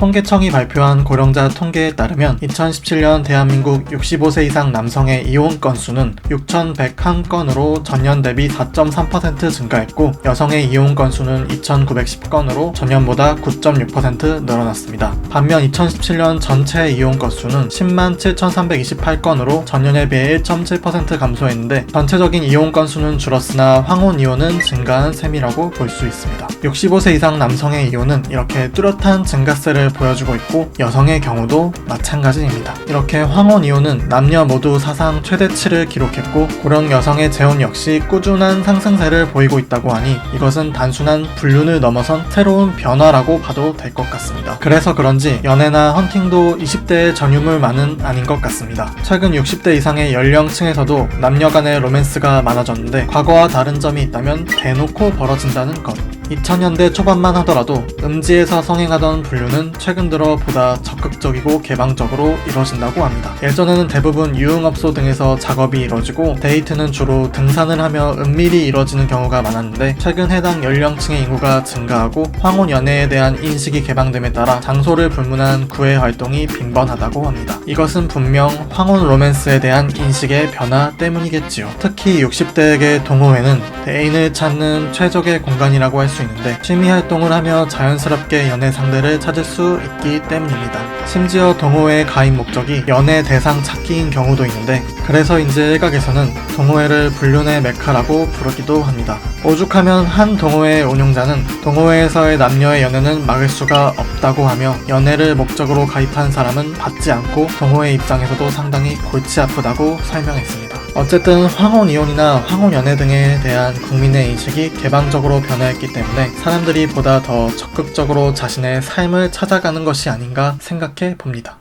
통계청이 발표한 고령자 통계에 따르면 2017년 대한민국 65세 이상 남성의 이혼 건수는 6,101건으로 전년 대비 4.3% 증가했고 여성의 이혼 건수는 2,910건으로 전년보다 9.6% 늘어났습니다. 반면 2017년 전체 이혼 건수는 10만 7,328건으로 전년에 비해 1.7% 감소했는데 전체적인 이혼 건수는 줄었으나 황혼 이혼은 증가한 셈이라고 볼 수 있습니다. 65세 이상 남성의 이혼은 이렇게 뚜렷한 증가세를 보여주고 있고 여성의 경우도 마찬가지입니다. 이렇게 황혼 이혼은 남녀 모두 사상 최대치를 기록했고 고령 여성의 재혼 역시 꾸준한 상승세를 보이고 있다고 하니 이것은 단순한 불륜을 넘어선 새로운 변화라고 봐도 될 것 같습니다. 그래서 그런지 연애나 헌팅도 20대의 전유물만은 아닌 것 같습니다. 최근 60대 이상의 연령층에서도 남녀 간의 로맨스가 많아졌는데 과거와 다른 점이 있다면 대놓고 벌어진다는 것. 2000년대 초반만 하더라도 음지에서 성행하던 불륜은 최근 들어 보다 적극적이고 개방적으로 이뤄진다고 합니다. 예전에는 대부분 유흥업소 등에서 작업이 이뤄지고 데이트는 주로 등산을 하며 은밀히 이뤄지는 경우가 많았는데 최근 해당 연령층의 인구가 증가하고 황혼 연애에 대한 인식이 개방됨에 따라 장소를 불문한 구애 활동이 빈번하다고 합니다. 이것은 분명 황혼 로맨스에 대한 인식의 변화 때문이겠지요. 특히 60대에게 동호회는 대인을 찾는 최적의 공간이라고 할 수 있는데 취미 활동을 하며 자연스럽게 연애 상대를 찾을 수 있기 때문입니다. 심지어 동호회의 가입 목적이 연애 대상 찾기인 경우도 있는데 그래서인지 일각에서는 동호회를 불륜의 메카라고 부르기도 합니다. 오죽하면 한 동호회 운영자는 동호회에서의 남녀의 연애는 막을 수가 없다고 하며 연애를 목적으로 가입한 사람은 받지 않고 동호회 입장에서도 상당히 골치 아프다고 설명했습니다. 어쨌든 황혼 이혼이나 황혼 연애 등에 대한 국민의 인식이 개방적으로 변화했기 때문에 사람들이 보다 더 적극적으로 자신의 삶을 찾아가는 것이 아닌가 생각해 봅니다.